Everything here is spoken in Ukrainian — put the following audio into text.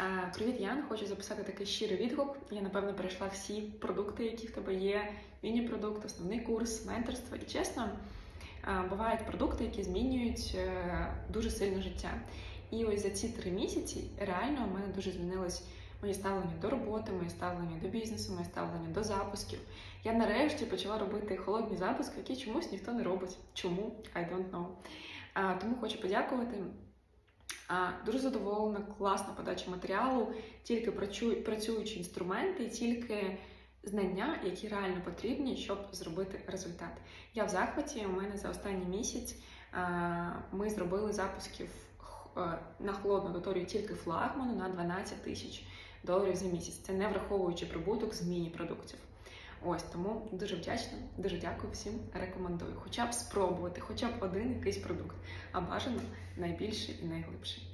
Е, Привіт, Ян. Хочу записати такий щирий відгук. Я напевно перейшла всі продукти, які в тебе є: міні-продукт, основний курс, менторство. І чесно, е, бувають продукти, які змінюють е, дуже сильно життя. І ось за ці три місяці реально у мене дуже змінилось моє ставлення до роботи, моє ставлення до бізнесу, моє ставлення до запусків. Я нарешті почала робити холодні запуски, які чомусь ніхто не робить. Чому? I don't know. Тому хочу подякувати. Дуже задоволена, класна подача матеріалу, тільки працю- працюючі інструменти, тільки знання, які реально потрібні, щоб зробити результат. Я в захваті. У мене за останній місяць ми зробили запусків е, на холодну аудиторію тільки флагману на 12 тисяч доларів за місяць. Це не враховуючи прибуток з міні-продуктів. Ось тому дуже вдячна, дуже дякую всім. Рекомендую, хоча б спробувати, хоча б один якийсь продукт, а бажано найбільший і найглибший.